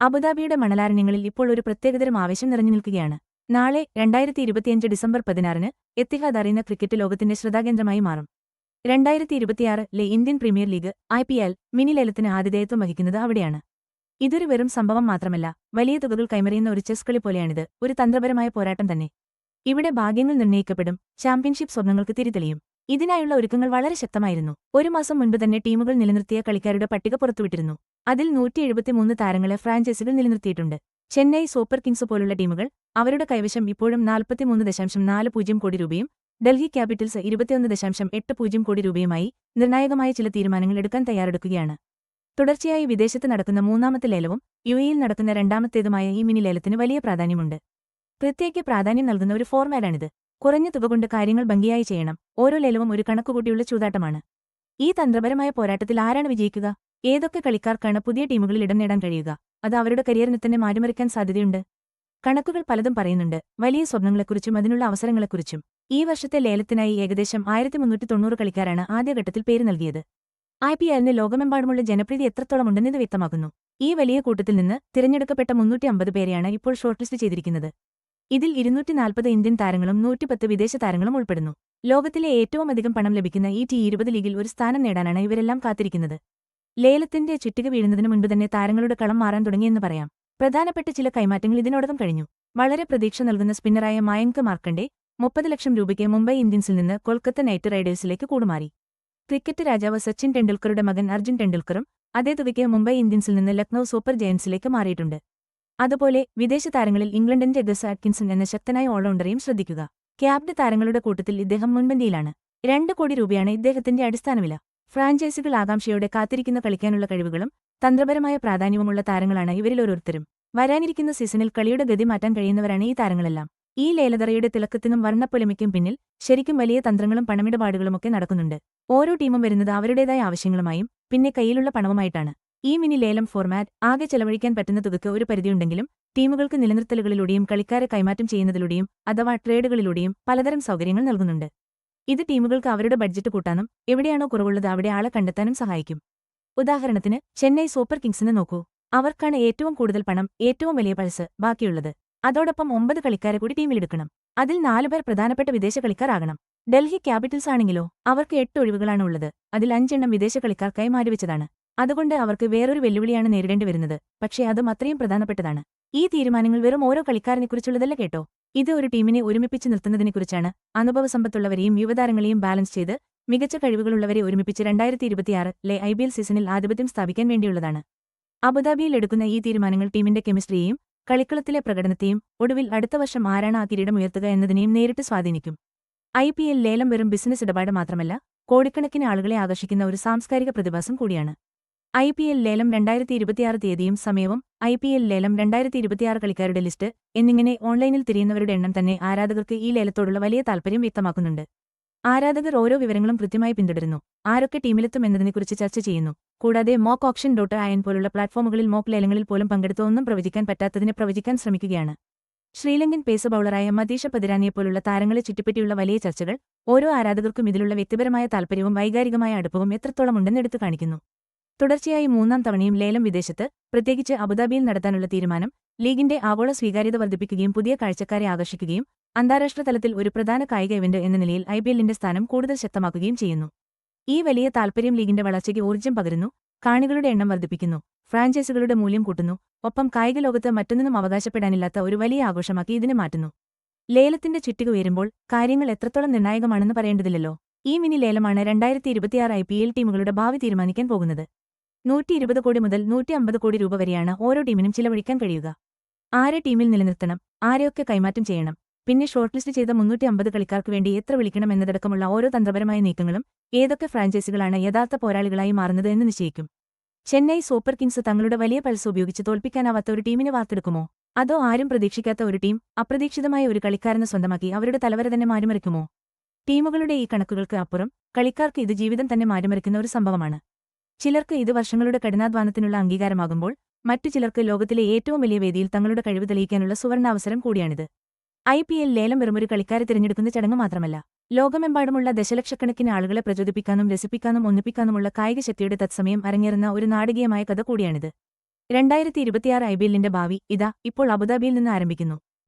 അബുദാബിയുടെ മണലാരണ്യങ്ങളിൽ ഇപ്പോൾ ഒരു പ്രത്യേകതരം ആവേശം നിറഞ്ഞു നിൽക്കുകയാണ്. നാളെ രണ്ടായിരത്തി ഇരുപത്തിയഞ്ച് ഡിസംബർ പതിനാറിന് എത്തിഹാദ് അറിയുന്ന ക്രിക്കറ്റ് ലോകത്തിന്റെ ശ്രദ്ധാകേന്ദ്രമായി മാറും. രണ്ടായിരത്തി ഇരുപത്തിയാറിലെ Indian Premier League I P L mini ലേലത്തിന് ആതിഥേയത്വം വഹിക്കുന്നത് അവിടെയാണ്. ഇതൊരു വെറും സംഭവം മാത്രമല്ല വലിയ തുകകൾ കൈമറിയുന്ന ഒരു ചെസ് കളി പോലെയാണിത് ഒരു തന്ത്രപരമായ പോരാട്ടം തന്നെ. ഇവിടെ ഭാഗ്യങ്ങൾ നിർണയിക്കപ്പെടും ചാമ്പ്യൻഷിപ്പ് സ്വപ്നങ്ങൾക്ക് തിരിതെളിയും. ഇതിനായുള്ള ഒരുക്കങ്ങൾ വളരെ ശക്തമായിരുന്നു. ഒരു മാസം മുൻപ് തന്നെ ടീമുകൾ നിലനിർത്തിയ കളിക്കാരുടെ പട്ടിക പുറത്തുവിട്ടിരുന്നു. അതിൽ നൂറ്റി എഴുപത്തിമൂന്ന് താരങ്ങളെ ഫ്രാഞ്ചൈസികൾ നിലനിർത്തിയിട്ടുണ്ട്. ചെന്നൈ സൂപ്പർ കിങ്സ് പോലുള്ള ടീമുകൾ അവരുടെ കൈവശം ഇപ്പോഴും നാൽപ്പത്തിമൂന്ന് ദശാംശം നാല് പൂജ്യം കോടി രൂപയും ഡൽഹി ക്യാപിറ്റൽസ് ഇരുപത്തിയൊന്ന് ദശാംശം എട്ട് പൂജ്യം കോടി രൂപയുമായി നിർണായകമായ ചില തീരുമാനങ്ങൾ എടുക്കാൻ തയ്യാറെടുക്കുകയാണ്. തുടർച്ചയായി വിദേശത്ത് നടക്കുന്ന മൂന്നാമത്തെ ലേലവും യു എയിൽ നടക്കുന്ന രണ്ടാമത്തേതുമായ ഈ മിനി ലേലത്തിന് വലിയ പ്രാധാന്യമുണ്ട്. പ്രത്യേക പ്രാധാന്യം നൽകുന്ന ഒരു ഫോർമാറ്റാണിത്. കുറഞ്ഞ തുക കൊണ്ട് കാര്യങ്ങൾ ഭംഗിയായി ചെയ്യണം. ഓരോ ലേലവും ഒരു കണക്കുകൂട്ടിയുള്ള ചൂതാട്ടമാണ്. ഈ തന്ത്രപരമായ പോരാട്ടത്തിൽ ആരാണ് വിജയിക്കുക? ഏതൊക്കെ കളിക്കാർക്കാണ് പുതിയ ടീമുകളിൽ ഇടം നേടാൻ കഴിയുക? അത് അവരുടെ കരിയറിനെ തന്നെ മാറ്റിമറിക്കാൻ സാധ്യതയുണ്ട്. കണക്കുകൾ പലതും പറയുന്നുണ്ട്. വലിയ സ്വപ്നങ്ങളെക്കുറിച്ചും അതിനുള്ള അവസരങ്ങളെക്കുറിച്ചും. ഈ വർഷത്തെ ലേലത്തിനായി ഏകദേശം ആയിരത്തി മുന്നൂറ്റി തൊണ്ണൂറ് കളിക്കാരാണ് ആദ്യഘട്ടത്തിൽ പേര് നൽകിയത്. ഐ പി എല്ലിന് ലോകമെമ്പാടുമുള്ള ജനപ്രീതി എത്രത്തോളം ഉണ്ടെന്നത് വ്യക്തമാക്കുന്നു. ഈ വലിയ കൂട്ടത്തിൽ നിന്ന് തിരഞ്ഞെടുക്കപ്പെട്ട മുന്നൂറ്റി അമ്പത് പേരെയാണ് ഇപ്പോൾ ഷോർട്ട്ലിസ്റ്റ് ചെയ്തിരിക്കുന്നത്. ഇതിൽ ഇരുന്നൂറ്റി നാൽപ്പത് ഇന്ത്യൻ താരങ്ങളും നൂറ്റിപ്പത്ത് വിദേശ താരങ്ങളും ഉൾപ്പെടുന്നു. ലോകത്തിലെ ഏറ്റവും അധികം പണം ലഭിക്കുന്ന ഈ ടി ഇരുപത് ലീഗിൽ ഒരു സ്ഥാനം നേടാനാണ് ഇവരെല്ലാം കാത്തിരിക്കുന്നത്. ലേലത്തിന്റെ ചിട്ടിക വീഴുന്നതിന് മുൻപ് തന്നെ താരങ്ങളുടെ കളം മാറാൻ തുടങ്ങിയെന്ന് പറയാം. പ്രധാനപ്പെട്ട ചില കൈമാറ്റങ്ങൾ ഇതിനോടകം കഴിഞ്ഞു. വളരെ പ്രതീക്ഷ നൽകുന്ന സ്പിന്നറായ മയങ്ക് മാർക്കണ്ടെ മുപ്പത് ലക്ഷം രൂപയ്ക്ക് മുംബൈ ഇന്ത്യൻസിൽ നിന്ന് കൊൽക്കത്ത നൈറ്റ് റൈഡേഴ്സിലേക്ക് കൂടുമാറി. ക്രിക്കറ്റ് രാജാവ് സച്ചിൻ ടെണ്ടുൽക്കറുടെ മകൻ അർജുൻ ടെണ്ടുൽക്കറും അതേ തുകയ്ക്ക് മുംബൈ ഇന്ത്യൻസിൽ നിന്ന് ലക്നൌ സൂപ്പർ ജയൻസിലേക്ക് മാറിയിട്ടുണ്ട്. അതുപോലെ വിദേശ താരങ്ങളിൽ ഇംഗ്ലണ്ടിന്റെ ഗസ് ആറ്റ്കിൻസൺ എന്ന ശക്തനായ ഓൾറൗണ്ടറെയും ശ്രദ്ധിക്കുക. ക്യാബ്ഡ് താരങ്ങളുടെ കൂട്ടത്തിൽ ഇദ്ദേഹം മുൻപന്തിയിലാണ്. രണ്ട് കോടി രൂപയാണ് ഇദ്ദേഹത്തിന്റെ അടിസ്ഥാനവില. ഫ്രാഞ്ചൈസികൾ ആകാംക്ഷയോടെ കാത്തിരിക്കുന്ന കളിക്കാനുള്ള കഴിവുകളും തന്ത്രപരമായ പ്രാധാന്യവുമുള്ള താരങ്ങളാണ് ഇവരിലോരോരുത്തരും വരാനിരിക്കുന്ന സീസണിൽ കളിയുടെ ഗതി മാറ്റാൻ കഴിയുന്നവരാണ് ഈ താരങ്ങളെല്ലാം. ഈ ലേലതറയുടെ തിളക്കത്തിനും വർണപ്പൊലിമയ്ക്കും പിന്നിൽ ശരിക്കും വലിയ തന്ത്രങ്ങളും പണമിടപാടുകളുമൊക്കെ നടക്കുന്നുണ്ട്. ഓരോ ടീമും വരുന്നത് അവരുടേതായ ആവശ്യങ്ങളുമായും പിന്നെ കയ്യിലുള്ള പണവുമായിട്ടാണ്. ഈ മിനി ലേലം ഫോർമാറ്റ് ആകെ ചെലവഴിക്കാൻ പറ്റുന്ന തുകയ്ക്ക് ഒരു പരിധിയുണ്ടെങ്കിലും ടീമുകൾക്ക് നിലനിർത്തലുകളിലൂടെയും കളിക്കാരെ കൈമാറ്റം ചെയ്യുന്നതിലൂടെയും അഥവാ ട്രേഡുകളിലൂടെയും പലതരം സൗകര്യങ്ങൾ നൽകുന്നുണ്ട്. ഇത് ടീമുകൾക്ക് അവരുടെ ബഡ്ജറ്റ് കൂട്ടാനും എവിടെയാണോ കുറവുള്ളത് അവിടെ ആളെ കണ്ടെത്താനും സഹായിക്കും. ഉദാഹരണത്തിന് ചെന്നൈ സൂപ്പർ കിങ്സിനെ നോക്കൂ. അവർക്കാണ് ഏറ്റവും കൂടുതൽ പണം ഏറ്റവും വലിയ പൾസ് ബാക്കിയുള്ളത്. അതോടൊപ്പം ഒമ്പത് കളിക്കാരെ കൂടി ടീമിലെടുക്കണം അതിൽ നാലുപേർ പ്രധാനപ്പെട്ട വിദേശ കളിക്കാരാകണം. ഡൽഹി ക്യാപിറ്റൽസ് ആണെങ്കിലോ അവർക്ക് എട്ട് ഒഴിവുകളാണ് ഉള്ളത്. അതിൽ അഞ്ചെണ്ണം വിദേശ കളിക്കാർക്കായി മാറ്റിവെച്ചതാണ് അതുകൊണ്ട് അവർക്ക് വേറൊരു വെല്ലുവിളിയാണ് നേരിടേണ്ടി വരുന്നത്. പക്ഷേ അതും അത്രയും പ്രധാനപ്പെട്ടതാണ്. ഈ തീരുമാനങ്ങൾ വെറും ഓരോ കളിക്കാരനെക്കുറിച്ചുള്ളതല്ല കേട്ടോ. ഇത് ഒരു ടീമിനെ ഒരുമിപ്പിച്ച് നിർത്തുന്നതിനെക്കുറിച്ചാണ്. അനുഭവസമ്പത്തുള്ളവരെയും യുവതാരങ്ങളെയും ബാലൻസ് ചെയ്ത് മികച്ച കഴിവുകളുള്ളവരെ ഒരുമിപ്പിച്ച് രണ്ടായിരത്തി ഇരുപത്തിയാറിലെ ഐ ബി എൽ സീസണിൽ ആധിപത്യം സ്ഥാപിക്കാൻ വേണ്ടിയുള്ളതാണ്. അബുദാബിയിൽ എടുക്കുന്ന ഈ തീരുമാനങ്ങൾ ടീമിന്റെ കെമിസ്ട്രിയെയും കളിക്കളത്തിലെ പ്രകടനത്തെയും ഒടുവിൽ അടുത്ത വർഷം ആരാണ് ആ കിരീടം ഉയർത്തുക എന്നതിനെയും നേരിട്ട് സ്വാധീനിക്കും. ഐ പി എൽ ലേലം വെറും ബിസിനസ് ഇടപാട് മാത്രമല്ല കോടിക്കണക്കിന് ആളുകളെ ആകർഷിക്കുന്ന ഒരു സാംസ്കാരിക പ്രതിഭാസം കൂടിയാണ്. ഐ പി എൽ ലേലം രണ്ടായിരത്തി ഇരുപത്തിയാറ് തീയതിയും സമയവും ഐ പി എൽ ലേലം രണ്ടായിരത്തി ഇരുപത്തിയാറ് കളിക്കാരുടെ ലിസ്റ്റ് എന്നിങ്ങനെ ഓൺലൈനിൽ തിരിയുന്നവരുടെ എണ്ണം തന്നെ ആരാധകർക്ക് ഈ ലേലത്തോടുള്ള വലിയ താൽപര്യം വ്യക്തമാക്കുന്നുണ്ട്. ആരാധകർ ഓരോ വിവരങ്ങളും കൃത്യമായി പിന്തുടരുന്നു. ആരൊക്കെ ടീമിലെത്തും എന്നതിനെക്കുറിച്ച് ചർച്ച ചെയ്യുന്നു. കൂടാതെ മോക്ക് ഓപ്ഷൻ ഡോട്ട് അയൻ പോലുള്ള പ്ലാറ്റ്ഫോമുകളിൽ മോക്ക് ലേലങ്ങളിൽ പോലും പങ്കെടുത്ത ഒന്നും പ്രവചിക്കാൻ പറ്റാത്തതിനെ പ്രവചിക്കാൻ ശ്രമിക്കുകയാണ്. ശ്രീലങ്കൻ പേസ് ബൌളറായ മതീഷ പതിരാനിയെ പോലുള്ള താരങ്ങളെ ചുറ്റിപ്പറ്റിയുള്ള വലിയ ചർച്ചകൾ ഓരോ ആരാധകർക്കും ഇതിലുള്ള വ്യക്തിപരമായ താൽപര്യവും വൈകാരികമായ അടുപ്പവും എത്രത്തോളം ഉണ്ടെന്ന് എടുത്തു കാണിക്കുന്നു. തുടർച്ചയായി മൂന്നാം തവണയും ലേലം വിദേശത്ത് പ്രത്യേകിച്ച് അബുദാബിയിൽ നടത്താനുള്ള തീരുമാനം ലീഗിന്റെ ആഗോള സ്വീകാര്യത വർദ്ധിപ്പിക്കുകയും പുതിയ കാഴ്ചക്കാരെ ആകർഷിക്കുകയും അന്താരാഷ്ട്ര തലത്തിൽ ഒരു പ്രധാന കായിക ഇവന്റ് എന്ന നിലയിൽ ഐപിഎല്ലിന്റെ സ്ഥാനം കൂടുതൽ ശക്തമാക്കുകയും ചെയ്യുന്നു. ഈ വലിയ താൽപര്യം ലീഗിന്റെ വളർച്ചയ്ക്ക് ഊർജം പകരുന്നു കാണികളുടെ എണ്ണം വർദ്ധിപ്പിക്കുന്നു ഫ്രാഞ്ചൈസുകളുടെ മൂല്യം കൂട്ടുന്നു ഒപ്പം കായിക ലോകത്ത് മറ്റൊന്നിനും അവകാശപ്പെടാനില്ലാത്ത ഒരു വലിയ ആഘോഷമാക്കി ഇതിനെ മാറ്റുന്നു. ലേലത്തിന്റെ ചുറ്റിക ഉയരുമ്പോൾ കാര്യങ്ങൾ എത്രത്തോളം നിർണായകമാണെന്ന് പറയേണ്ടതില്ലല്ലോ. ഈ മിനി ലേലമാണ് രണ്ടായിരത്തി ഇരുപത്തിയാറ് ഐ പി എൽ ടീമുകളുടെ ഭാവി തീരുമാനിക്കാൻ പോകുന്നത്. നൂറ്റി ഇരുപത് കോടി മുതൽ നൂറ്റി അമ്പത് കോടി രൂപ വരെയാണ് ഓരോ ടീമിനും ചിലവഴിക്കാൻ കഴിയുക. ആരെ ടീമിൽ നിലനിർത്തണം ആരെയൊക്കെ കൈമാറ്റം ചെയ്യണം പിന്നെ ഷോർട്ട് ലിസ്റ്റ് ചെയ്ത മുന്നൂറ്റി അമ്പത് കളിക്കാർക്ക് വേണ്ടി എത്ര വിളിക്കണം എന്നതടക്കമുള്ള ഓരോ തന്ത്രപരമായ നീക്കങ്ങളും ഏതൊക്കെ ഫ്രാഞ്ചൈസികളാണ് യഥാർത്ഥ പോരാളികളായി മാറുന്നത് എന്ന് നിശ്ചയിക്കും. ചെന്നൈ സൂപ്പർ കിങ്സ് തങ്ങളുടെ വലിയ പൾസ് ഉപയോഗിച്ച് തോൽപ്പിക്കാനാവാത്ത ഒരു ടീമിനെ വാർത്തെടുക്കുമോ? അതോ ആരും പ്രതീക്ഷിക്കാത്ത ഒരു ടീം അപ്രതീക്ഷിതമായ ഒരു കളിക്കാരനെ സ്വന്തമാക്കി അവരുടെ തലവര തന്നെ മാറ്റിമറിക്കുമോ? ടീമുകളുടെ ഈ കണക്കുകൾക്ക് അപ്പുറം കളിക്കാർക്ക് ഇത് ജീവിതം തന്നെ മാറ്റിമറിക്കുന്ന ഒരു സംഭവമാണ്. ചിലർക്ക് ഇത് വർഷങ്ങളുടെ കഠിനാധ്വാനത്തിനുള്ള അംഗീകാരമാകുമ്പോൾ മറ്റു ചിലർക്ക് ലോകത്തിലെ ഏറ്റവും വലിയ വേദിയിൽ തങ്ങളുടെ കഴിവ് തെളിയിക്കാനുള്ള സുവർണാവസരം കൂടിയാണിത്. ഐ പി എൽ ലേലം വെറുമൊരു കളിക്കാരെ തിരഞ്ഞെടുക്കുന്ന ചടങ്ങ് മാത്രമല്ല ലോകമെമ്പാടുമുള്ള ദശലക്ഷക്കണക്കിന് ആളുകളെ പ്രചോദിപ്പിക്കാനും രസിപ്പിക്കാനും ഒന്നിപ്പിക്കാനുമുള്ള കായിക ശക്തിയുടെ തത്സമയം അരങ്ങേറുന്ന ഒരു നാടകീയമായ കഥ കൂടിയാണിത്. രണ്ടായിരത്തി ഇരുപത്തിയാറ് ഐപിഎല്ലിന്റെ ഭാവി ഇതാ ഇപ്പോൾ അബുദാബിയിൽ നിന്ന് ആരംഭിക്കുന്നു.